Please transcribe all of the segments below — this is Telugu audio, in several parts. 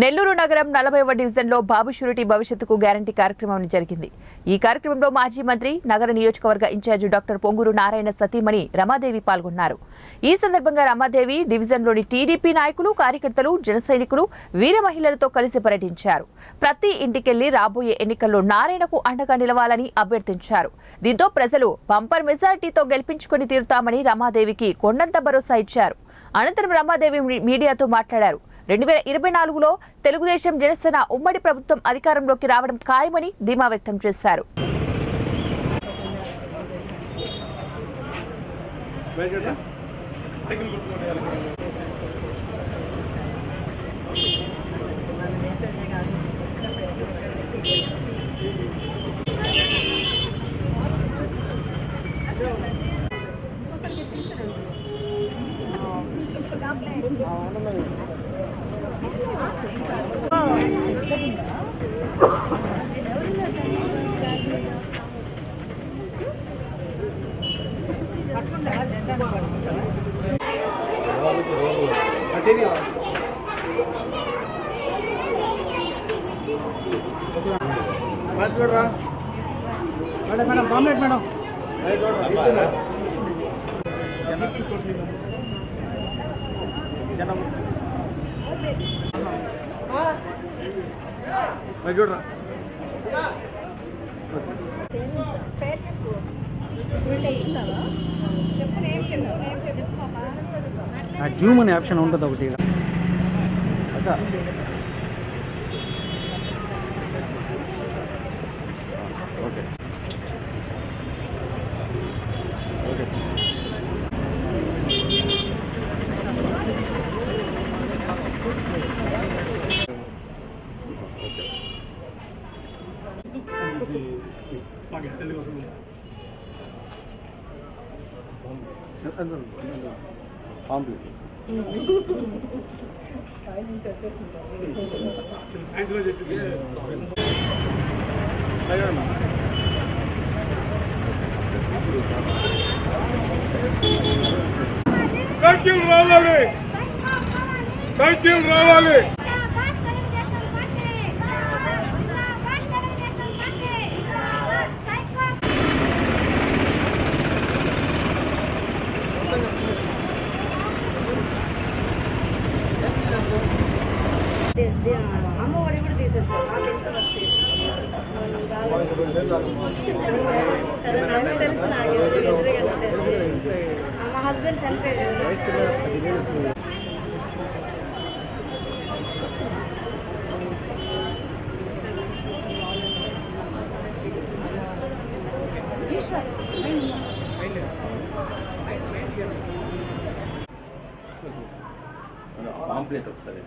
నెల్లూరు నగరం నలభైవ డివిజన్లో బాబు షూరిటీ భవిష్యత్తుకు గ్యారంటీ కార్యక్రమం జరిగింది. ఈ కార్యక్రమంలో మాజీ మంత్రి నగర నియోజకవర్గ ఇన్ఛార్జి డాక్టర్ పొంగూరు నారాయణ సతీమణి రమాదేవి పాల్గొన్నారు. ఈ సందర్భంగా రమాదేవి డివిజన్లోని టీడీపీ నాయకులు కార్యకర్తలు జన సైనికులు వీర మహిళలతో కలిసి పర్యటించారు. ప్రతి ఇంటికెళ్ళి రాబోయే ఎన్నికల్లో నారాయణకు అండగా నిలవాలని అభ్యర్థించారు. దీంతో ప్రజలు బంపర్ మెజార్టీతో గెలిపించుకుని తీరుతామని రమాదేవికి కొండంత భరోసా ఇచ్చారు. అనంతరం రమాదేవి మీడియాతో మాట్లాడారు. రెండు వేల ఇరవై నాలుగులో తెలుగుదేశం జనసేన ఉమ్మడి ప్రభుత్వం అధికారంలోకి రావడం ఖాయమని ధీమా వ్యక్తం చేశారు. మేడం మేడం కామ్రేడ్ మేడం చూడరా ఆ జూమ్ అనే ఆప్షన్ ఉంటుంది ఒకటి అక్క. కాంప్లీట్ సైకిల్ రావాలి. సైకిల్ రావాలి అమ్మఒడి కూడా తీసేస్తారు నాకు ఎంత వచ్చి సరే నాకు తెలుసు నాకు ఎవరు ఎదురుగా తెలుసు మా హస్బెండ్ కాంప్లీట్ ఒకసారి.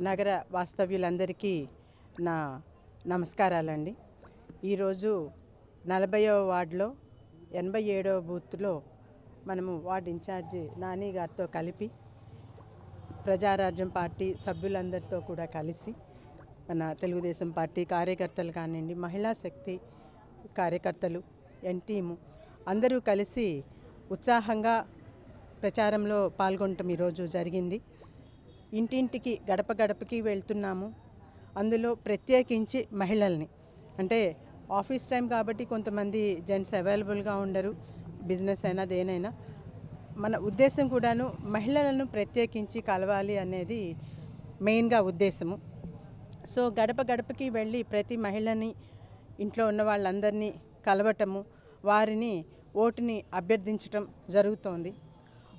నగర వాస్తవ్యులందరికీ నా నమస్కారాలండి. ఈరోజు నలభైవ వార్డులో ఎనభై ఏడవ బూత్లో మనము వార్డ్ ఇన్ఛార్జి నాని గారితో కలిపి ప్రజారాజ్యం పార్టీ సభ్యులందరితో కూడా కలిసి మన తెలుగుదేశం పార్టీ కార్యకర్తలు కానివ్వండి మహిళా శక్తి కార్యకర్తలు ఎన్టీము అందరూ కలిసి ఉత్సాహంగా ప్రచారంలో పాల్గొనటం ఈరోజు జరిగింది. ఇంటింటికి గడప గడపకి వెళ్తున్నాము. అందులో ప్రత్యేకించి మహిళల్ని. అంటే ఆఫీస్ టైం కాబట్టి కొంతమంది జెంట్స్ అవైలబుల్గా ఉండరు. బిజినెస్ అయినా దేనైనా మన ఉద్దేశం కూడాను మహిళలను ప్రత్యేకించి కలవాలి అనేది మెయిన్గా ఉద్దేశము. సో గడప గడపకి వెళ్ళి ప్రతి మహిళని ఇంట్లో ఉన్న వాళ్ళందరినీ కలవటము వారిని ఓటుని అభ్యర్థించటం జరుగుతోంది.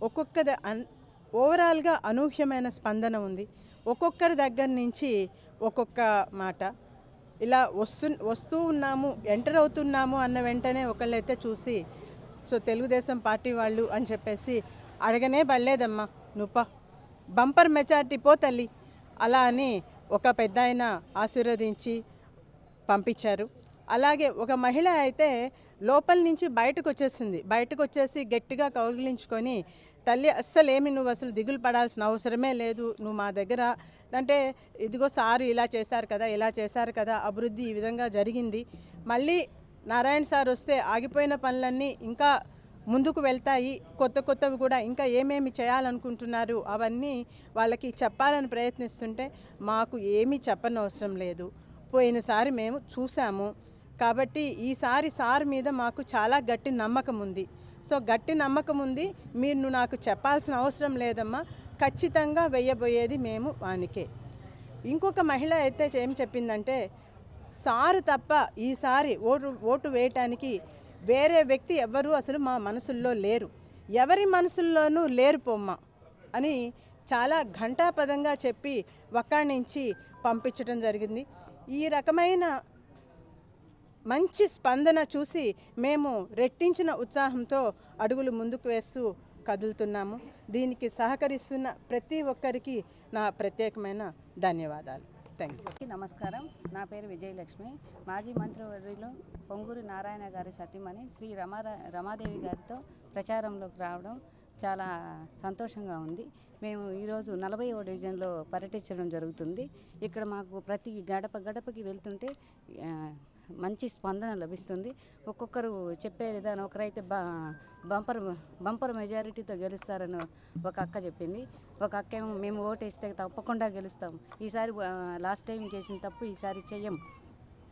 ఒక్కొక్క అన్ ఓవరాల్గా అనూహ్యమైన స్పందన ఉంది. ఒక్కొక్కరి దగ్గర నుంచి ఒక్కొక్క మాట. ఇలా వస్తు వస్తూ ఉన్నాము ఎంటర్ అవుతున్నాము అన్న వెంటనే ఒకళ్ళైతే చూసి సో తెలుగుదేశం పార్టీ వాళ్ళు అని చెప్పేసి అడగనే పడలేదమ్మా. నువ్వు బంపర్ మెజార్టీ పో తల్లి. అలా అని ఒక పెద్ద ఆయన ఆశీర్వదించి పంపించారు. అలాగే ఒక మహిళ అయితే లోపల నుంచి బయటకు వచ్చేసింది. బయటకు వచ్చేసి గట్టిగా కౌగిలించుకొని తల్లి అస్సలేమి నువ్వు అసలు దిగులు పడాల్సిన అవసరమే లేదు. నువ్వు మా దగ్గర అంటే ఇదిగో సారు ఇలా చేశారు కదా ఇలా చేశారు కదా అభివృద్ధి ఈ విధంగా జరిగింది. మళ్ళీ నారాయణ సార్ వస్తే ఆగిపోయిన పనులన్నీ ఇంకా ముందుకు వెళ్తాయి. కొత్త కొత్తవి కూడా ఇంకా ఏమేమి చేయాలనుకుంటున్నారు అవన్నీ వాళ్ళకి చెప్పాలని ప్రయత్నిస్తుంటే మాకు ఏమీ చెప్పనవసరం లేదు. పోయినసారి మేము చూసాము. కాబట్టి ఈసారి సార్ మీద మాకు చాలా గట్టి నమ్మకం ఉంది. సో గట్టి నమ్మకం ఉంది. మీరు నాకు చెప్పాల్సిన అవసరం లేదమ్మా. ఖచ్చితంగా వెయ్యబోయేది మేము వానికే. ఇంకొక మహిళ అయితే ఏం చెప్పిందంటే సారు తప్ప ఈసారి ఓటు ఓటు వేయటానికి వేరే వ్యక్తి ఎవ్వరూ అసలు మా మనసుల్లో లేరు. ఎవరి మనసుల్లోనూ లేరు పొమ్మ అని చాలా ఘంటాపదంగా చెప్పి ఒక్కడి నుంచి పంపించడం జరిగింది. ఈ రకమైన మంచి స్పందన చూసి మేము రెట్టించిన ఉత్సాహంతో అడుగులు ముందుకు వేస్తూ కదులుతున్నాము. దీనికి సహకరిస్తున్న ప్రతి ఒక్కరికి నా ప్రత్యేకమైన ధన్యవాదాలు. థ్యాంక్ యూ నమస్కారం. నా పేరు విజయలక్ష్మి. మాజీ మంత్రివర్యులు పొంగూరు నారాయణ గారి సతీమణి శ్రీ రమా రమాదేవి గారితో ప్రచారంలోకి రావడం చాలా సంతోషంగా ఉంది. మేము ఈరోజు నలభై డివిజన్లో పర్యటించడం జరుగుతుంది. ఇక్కడ మాకు ప్రతి గడప గడపకి వెళ్తుంటే మంచి స్పందన లభిస్తుంది. ఒక్కొక్కరు చెప్పే విధానం ఒకరైతే బంపర్ బంపర్ మెజారిటీతో గెలుస్తారని ఒక అక్క చెప్పింది. ఒక అక్క ఏమో మేము ఓటేస్తే తప్పకుండా గెలుస్తాం. ఈసారి లాస్ట్ టైం చేసిన తప్పు ఈసారి చెయ్యం.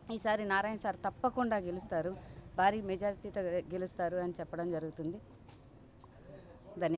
ఈసారి నారాయణ సార్ తప్పకుండా గెలుస్తారు. భారీ మెజారిటీతో గెలుస్తారు అని చెప్పడం జరుగుతుంది.